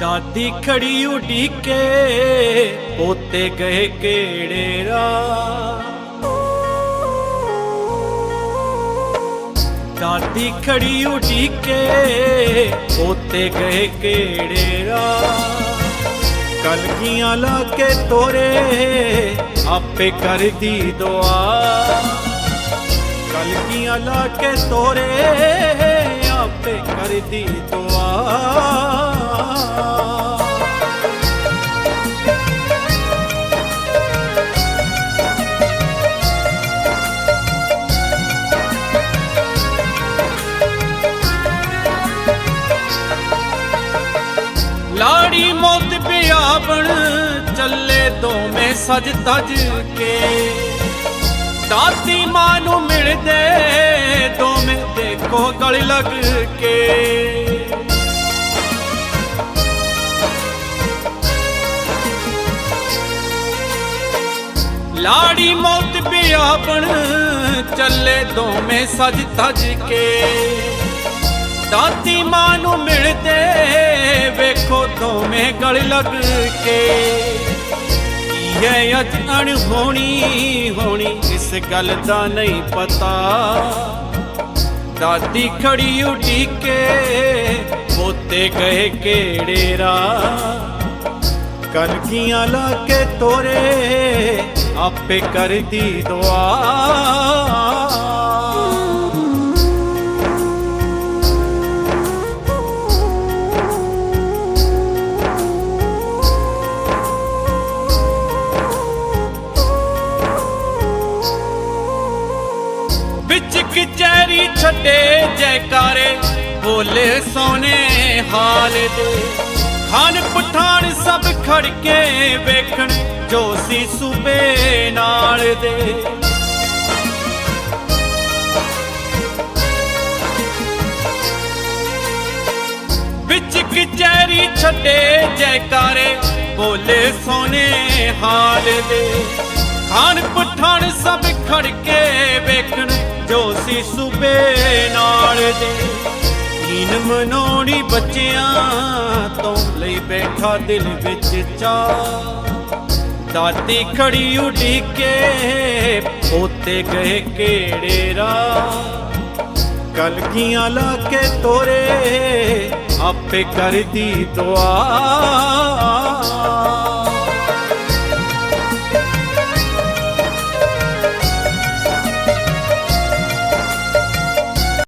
ਦਾਦੀ ਖੜੀ ਉਡੀਕੇ ਪੋਤੇ ਗਏ ਕਿਹੜੇ ਰਾਹ? ਦਾਦੀ ਖੜੀ ਉਡੀਕੇ ਪੋਤੇ ਗਏ ਕਿਹੜੇ ਰਾਹ? ਕਲਗੀਆਂ ਲਾ ਕੇ ਤੋਰੇ, ਆਪੇ ਕਰਦੀ ਦੁਆ। ਕਲਗੀਆਂ ਲਾ ਕੇ ਤੋਰੇ, ਆਪੇ ਕਰਦੀ ਦੁਆ। ਆਪਣ ਚੱਲੇ ਦੋਵੇਂ ਸਜ ਤਜ ਕੇ। ਦਾਤੀ ਮਾਂ ਨੂੰ ਮਿਲਦੇ ਦੋਵੇਂ ਦੇਖੋ ਗਲ ਲੱਗ ਕੇ। ਲਾੜੀ ਮੋਤ ਪਿਆਵਣ ਚੱਲੇ ਦੋਵੇਂ ਸਜ ਤਜ ਕੇ। ਦਾਤੀ ਮਾਂ ਨੂੰ ਮਿਲਦੇ ਦੋਵੇਂ ਗਲ ਲੱਗ ਕੇ। ਕੀ ਹੈ ਅੱਜ ਅਣਹੋਣੀ ਹੋਣੀ ਇਸ ਗੱਲ ਦਾ ਨਹੀਂ ਪਤਾ। ਦਾਦੀ ਖੜੀ ਉਡੀ ਕੇ, ਪੋਤੇ ਗਏ ਕਿਹੜੇ ਰਾਹ। ਕਲਕੀਆਂ ਲਾ ਕੇ ਤੋਰੇ, ਆਪੇ ਕਰਦੀ ਦੁਆ। ਕਚਹਿਰੀ ਛੱਡੇ ਜੈਕਾਰੇ, ਬੋਲੇ ਸੋਨੇ ਹਾਲ ਦੇ। ਖਾਨ ਪਠਾਨ ਸਭ ਖੜ ਕੇ ਵੇਖਣ, ਜੋ ਸੀ ਸੂਬੇ ਨਾਲ ਦੇ। ਵਿੱਚ ਕਚਹਿਰੀ ਛੱਡੇ ਜੈਕਾਰੇ, ਬੋਲੇ ਸੋਨੇ ਹਾਲ ਦੇ। ਖਾਨ ਪਠਾਨ ਸਭ ਖੜ ਕੇ ਵੇਖਣ, ਜੋ ਸੀ ਸੂਬੇ ਨਾਲ ਦੇ। ਦੀਨ ਮਨਾਉਣੀ ਬੱਚਿਆਂ ਤੋਂ ਲਈ ਬੈਠਾ ਦਿਲ ਵਿੱਚ ਚਾ ਦਾਦੀ ਖੜੀ ਉਡੀਕੇ ਪੋਤੇ ਗਏ ਕਿਹੜੇ ਰਾਹ। ਕਲਗੀਆਂ ਲਾ ਕੇ ਤੋਰੇ, ਆਪੇ ਕਰਦੀ ਦੁਆ।